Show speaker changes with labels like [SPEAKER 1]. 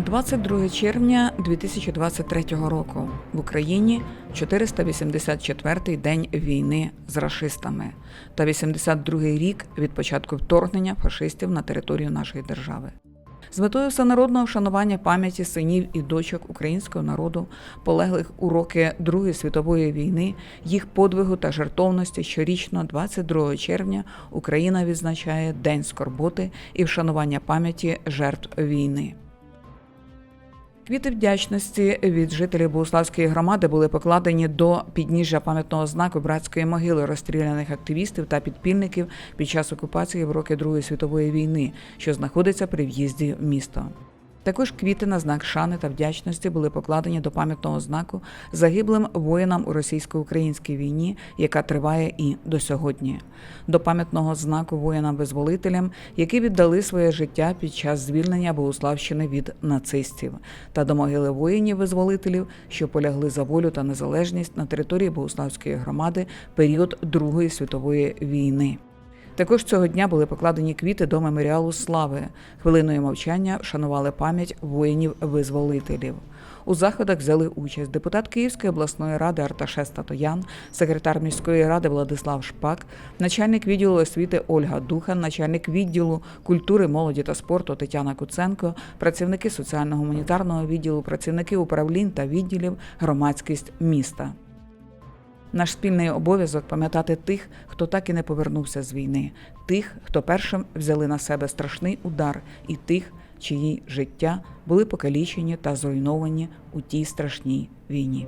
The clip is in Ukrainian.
[SPEAKER 1] 22 червня 2023 року в Україні 484-й день війни з рашистами та 82-й рік від початку вторгнення фашистів на територію нашої держави. З метою всенародного вшанування пам'яті синів і дочок українського народу, полеглих у роки Другої світової війни, їх подвигу та жертовності щорічно, 22 червня, Україна відзначає День скорботи і вшанування пам'яті жертв війни. Квіти вдячності від жителів Богуславської громади були покладені до підніжжя пам'ятного знаку братської могили розстріляних активістів та підпільників під час окупації в роки Другої світової війни, що знаходиться при в'їзді в місто. Також квіти на знак шани та вдячності були покладені до пам'ятного знаку загиблим воїнам у російсько-українській війні, яка триває і до сьогодні, до пам'ятного знаку воїнам-визволителям, які віддали своє життя під час звільнення Богуславщини від нацистів, та до могили воїнів-визволителів, що полягли за волю та незалежність на території Богуславської громади період Другої світової війни. Також цього дня були покладені квіти до меморіалу слави. Хвилиною мовчання вшанували пам'ять воїнів-визволителів. У заходах взяли участь депутат Київської обласної ради Арташес Татоян, секретар міської ради Владислав Шпак, начальник відділу освіти Ольга Духан, начальник відділу культури, молоді та спорту Тетяна Куценко, працівники соціально-гуманітарного відділу, працівники управлінь та відділів, громадськість міста. Наш спільний обов'язок пам'ятати тих, хто так і не повернувся з війни, тих, хто першим взяли на себе страшний удар, і тих, чиї життя були покалічені та зруйновані у тій страшній війні.